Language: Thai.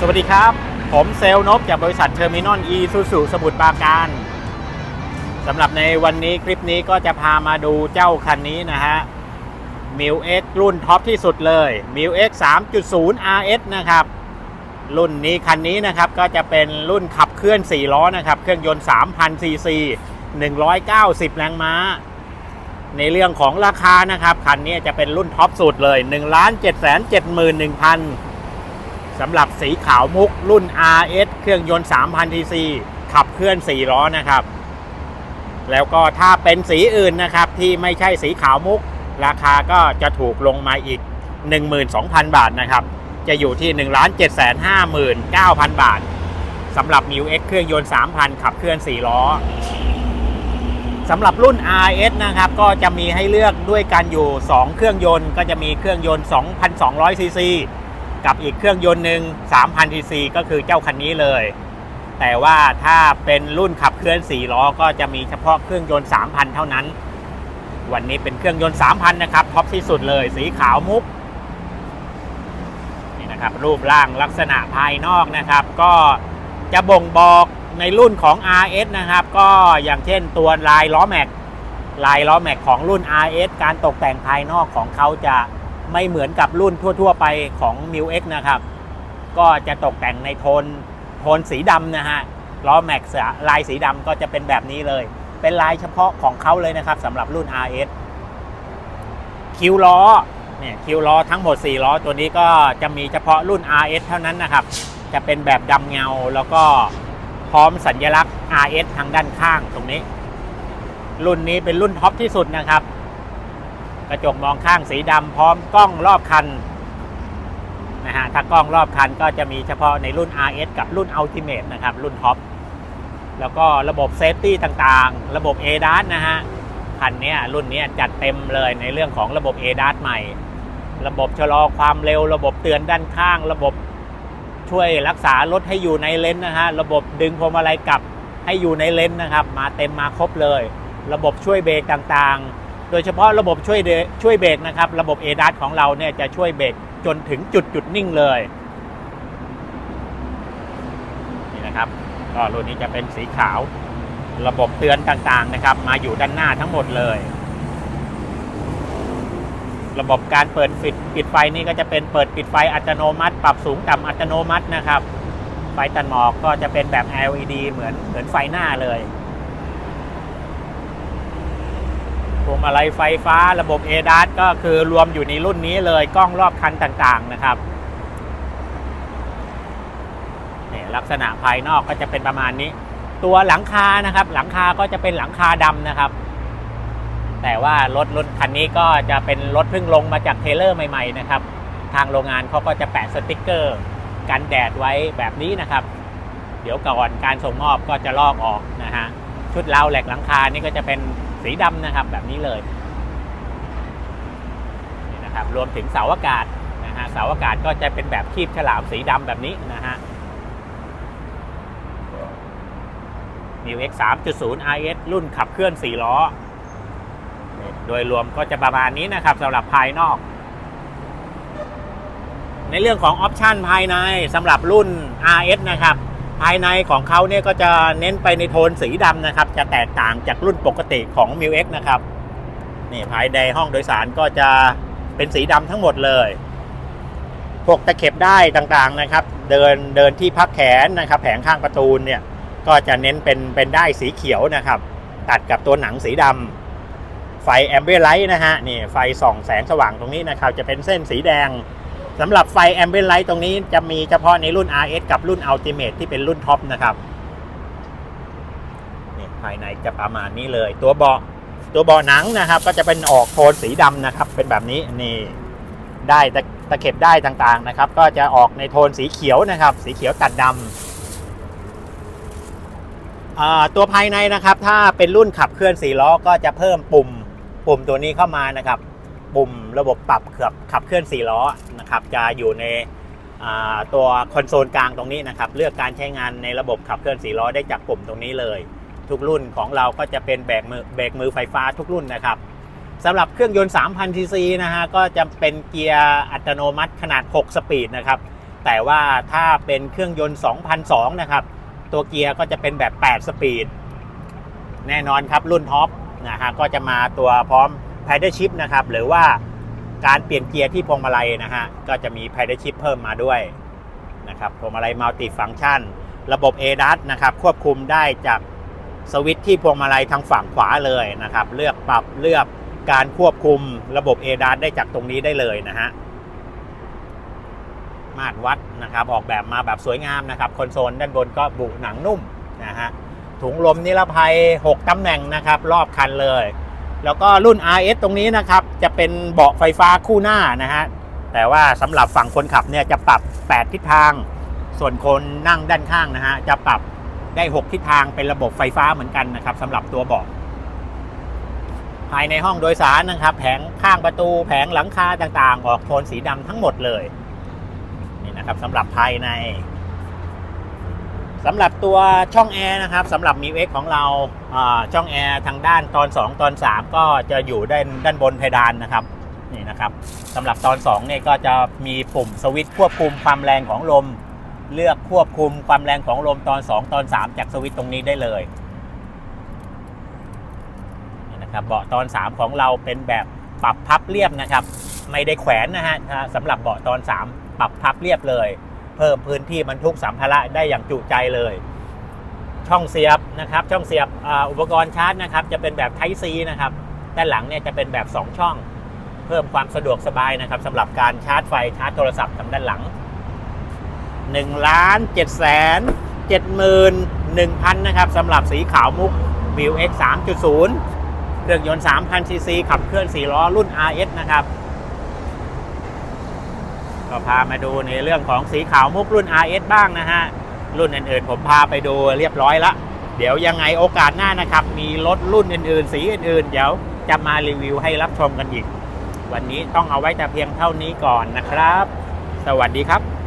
สวัสดีครับ ผมเซลนบจากบริษัทเทอร์มินอลอีซูซูสมุทรปราการสำหรับในวันนี้คลิปนี้ก็จะพามาดูเจ้าคันนี้นะฮะมิวเอ็กรุ่นท็อปที่สุดเลยมิวเอ็ก3.0 RS นะครับ รุ่นนี้คันนี้นะครับก็จะเป็นรุ่นขับเคลื่อน 4 ล้อนะครับ เครื่องยนต์ 3,000ซีซี190 แรงม้า ในเรื่องของราคานะครับ คันนี้จะเป็นรุ่นท็อปสุดเลย 1 7 7 1 0 0 0 สำหรับสีขาวมุกรุ่น RS เครื่องยนต์ 3,000 cc ขับเคลื่อน 4 ล้อนะครับ แล้วก็ถ้าเป็นสีอื่นนะครับ ที่ไม่ใช่สีขาวมุก ราคาก็จะถูกลงมาอีก 12,000 บาทนะครับ จะอยู่ที่ 1 7 5 9 0 0 0 บาทสำหรับ m ิ X เครื่องยนต์ 3,000 ขับเคลื่อน 4 ล้อสำหรับรุ่น RS นะครับก็จะมีให้เลือกด้วยกันอยู่ 2 เครื่องยนต์ ก็จะมีเครื่องยนต์ 2,200 ซีซี กับอีกเครื่องยนต์หนึ่ง3,000 cc ก็คือเจ้าคันนี้เลย แต่ว่าถ้าเป็นรุ่นขับเคลื่อน4ล้อก็จะมีเฉพาะเครื่องยนต์3,000 เท่านั้น วันนี้เป็นเครื่องยนต์3,000นะครับท็อปที่สุดเลย สีขาวมุกนี่นะครับรูปร่างลักษณะภายนอกนะครับ ก็จะบ่งบอกในรุ่นของ RS นะครับ ก็อย่างเช่นตัวลายล้อแม็กลายล้อแม็กของรุ่น RS การตกแต่งภายนอกของเขาจะ ไม่เหมือนกับรุ่นทั่ว ๆ ไปของ m i X นะครับ ก็จะตกแต่งในโทนโทนสีดำนะฮะล้อแม็กลายสีดำก็จะเป็นแบบนี้เลย เป็นลายเฉพาะของเขาเลยนะครับสำหรับรุ่น RS คิวล้อเนี่ยคิวล้อทั้งหมด 4 ล้อ ตัวนี้ก็จะมีเฉพาะรุ่น RS เท่านั้นนะครับ จะเป็นแบบดำเงาแล้วก็พร้อมสัญลักษณ์ RS ทางด้านข้างตรงนี้ รุ่นนี้เป็นรุ่นท็อปที่สุดนะครับ กระจกมองข้างสีดำพร้อมกล้องรอบคันนะฮะถ้ากล้องรอบคันก็จะมีเฉพาะในรุ่น RS กับรุ่น Ultimate นะครับ รุ่นท็อปแล้วก็ระบบเซฟตี้ต่างๆ ระบบ ADAS นะฮะคันนี้รุ่นนี้จัดเต็มเลยในเรื่องของระบบ ADAS ใหม่ ระบบชะลอความเร็ว ระบบเตือนด้านข้าง ระบบช่วยรักษารถให้อยู่ในเลนนะฮะระบบดึงพวงมาลัยกลับให้อยู่ในเลนนะครับ มาเต็มมาครบเลย ระบบช่วยเบรกต่างๆ โดยเฉพาะระบบช่วยเดช่วยเบรกนะครับ ระบบ a d a s ของเราเนี่ยจะช่วยเบรกจนถึงจุดจุดนิ่งเลย นี่นะครับก็รุ่นนี้จะเป็นสีขาว ระบบเตือนต่างๆนะครับ มาอยู่ด้านหน้าทั้งหมดเลย ระบบการเปิดปิดปิดไฟนี่ก็จะเป็นเปิดปิดไฟอัตโนมัติ ปรับสูงต่ำอัตโนมัตินะครับ ไฟตัดหมอกก็จะเป็นแบบ LED เหมือนเหมือนไฟหน้าเลย พวงมาลัยไฟฟ้าระบบ ADAS ก็คือรวมอยู่ในรุ่นนี้เลยกล้องรอบคันต่างๆนะครับนี่ลักษณะภายนอกก็จะเป็นประมาณนี้ ตัวหลังคานะครับ หลังคาก็จะเป็นหลังคาดำนะครับ แต่ว่ารถรถคันนี้ก็จะเป็นรถเพิ่งลงมาจากเทเลอร์ใหม่ๆนะครับ ทางโรงงานเขาก็จะแปะสติกเกอร์กันแดดไว้แบบนี้นะครับ เดี๋ยวก่อนการส่งมอบก็จะลอกออกนะฮะชุดราแหลกหลังคานี่ก็จะเป็น สีดำนะครับแบบนี้เลยนี่นะครับรวมถึงเสาอากาศนะฮะเสาอากาศก็จะเป็นแบบคีบฉลามสีดำแบบนี้นะฮะ m i X 3.0 RS รุ่นขับเคลื่อน 4 ล้อ โดยรวมก็จะประมาณนี้นะครับสำหรับภายนอก ในเรื่องของออปชันภายในสำหรับรุ่น RS นะครับ ภายในของเขาเนี่ยก็จะเน้นไปในโทนสีดำนะครับ จะแตกต่างจากรุ่นปกติของ m i X นะครับนี่ภายในห้องโดยสารก็จะเป็นสีดำทั้งหมดเลยพวกตะเข็บได้ต่างๆนะครับ เดินเดินที่พักแขนนะครับ แผงข้างประตูเนี่ยก็จะเน้นเป็นเป็นได้สีเขียวนะครับ ตัดกับตัวหนังสีดำไฟแอมเบ i ไลท์นะฮะนี่ไฟส่องแสงสว่างตรงนี้นะครับ จะเป็นเส้นสีแดง สำหรับไฟแอมเบ i ไลท์ตรงนี้จะมีเฉพาะในรุ่น RS กับรุ่น Ultimate ที่เป็นรุ่นท็อปนะครับนี่ภายในจะประมาณนี้เลย ตัวเบาะตัวเบาะหนังนะครับ ก็จะเป็นออกโทนสีดำนะครับ เป็นแบบนี้นี่ได้ตะตะเข็บได้ต่างๆนะครับ ก็จะออกในโทนสีเขียวนะครับ สีเขียวตัดดำตัวภายในนะครับ ถ้าเป็นรุ่นขับเคลื่อน4ล้อก็จะเพิ่มปุ่มปุ่มตัวนี้เข้ามานะครับ ปุ่มระบบปรับขับขับเคลื่อน 4 ล้อนะครับจะอยู่ในตัวคอนโซลกลางตรงนี้นะครับเลือกการใช้งานในระบบขับเคลื่อน4ล้อได้จากปุ่มตรงนี้เลย ทุกรุ่นของเราก็จะเป็นเบรกมือเบรกมือไฟฟ้าทุกรุ่นนะครับสำหรับเครื่องยนต์ 3,000 ซีซีนะฮะก็จะเป็นเกียร์อัตโนมัติขนาด 6 สปีดนะครับแต่ว่าถ้าเป็นเครื่องยนต์ 2002นะครับตัวเกียร์ก็จะเป็นแบบ 8 สปีด แน่นอนครับรุ่นท็อปนะฮะก็จะมาตัวพร้อม p พ d เด r Shift นะครับ หรือว่าการเปลี่ยนเกียร์ที่พวงมาลัยนะฮะ ก็จะมี p พ d เด r Shift เพิ่มมาด้วยนะครับ พวงมาลัยมัลติฟังชันระบบ ADAS นะครับ ควบคุมได้จากสวิตช์ที่พวงมาลัยทางฝั่งขวาเลยนะครับ เลือกปรับเลือกการควบคุมระบบ ADAS ได้จากตรงนี้ได้เลยนะฮะ มาตรวัดนะครับ ออกแบบมาแบบสวยงามนะครับคอนโซลด้านบนก็บุหนังนุ่มนะฮะถุงลมนิรภัย 6ตำแหน่งนะครับ รอบคันเลย แล้วก็รุ่น RS ตรงนี้นะครับ จะเป็นเบาะไฟฟ้าคู่หน้านะฮะ แต่ว่าสำหรับฝั่งคนขับเนี่ยจะปรับ 8 ทิศทาง ส่วนคนนั่งด้านข้างนะฮะ จะปรับได้ 6 ทิศทางเป็นระบบไฟฟ้าเหมือนกันนะครับสำหรับตัวเบาะภายในห้องโดยสารนะครับ แผงข้างประตู แผงหลังคาต่างๆ ออกโทนสีดำทั้งหมดเลย นี่นะครับสำหรับภายใน สำหรับตัวช่องแอร์นะครับสำหรับ m ิวเของเราช่องแอร์ทางด้านตอน 2 ตอน 3 ก็จะอยู่ด้านด้านบนเพดานนะครับนี่นะครับสำหรับตอน2เนี่ยก็จะมีปุ่มสวิตช์ควบคุมความแรงของลม เลือกควบคุมความแรงของลมตอน 2 ตอน 3 จากสวิตช์ตรงนี้ได้เลยนี่นะครับเบาะตอน 3 ของเราเป็นแบบปรับพับเรียบนะครับ ไม่ได้แขวนนะฮะสำหรับเบาะตอน 3 ปรับพับเรียบเลย เพิ่มพื้นที่บรรทุกสัมภาระได้อย่างจุใจเลย ช่องเสียบนะครับ ช่องเสียบอ,อุปกรณ์ชาร์จนะครับ จะเป็นแบบ Type C นะครับด้านหลังเนี่ยจะเป็นแบบ 2 ช่อง เพิ่มความสะดวกสบายนะครับสำหรับการชาร์จไฟชาร์จโทรศัพท์ทางด้านหลัง1ล้าน7แสน7หมื่น1,000นะครับสำหรับสีขาวมุก v i w X 3.0เครื่องยนต์3,000ซีซีขับเคลื่อน4ล้อรุ่น RS นะครับ ก็พามาดูในเรื่องของสีขาวมุกรุ่น RS บ้างนะฮะ รุ่นอื่นๆ ผมพาไปดูเรียบร้อยละเดี๋ยวยังไงโอกาสหน้านะครับ มีรถรุ่นอื่นๆ สีอื่นๆ เดี๋ยวจะมารีวิวให้รับชมกันอีก วันนี้ต้องเอาไว้แต่เพียงเท่านี้ก่อนนะครับ สวัสดีครับ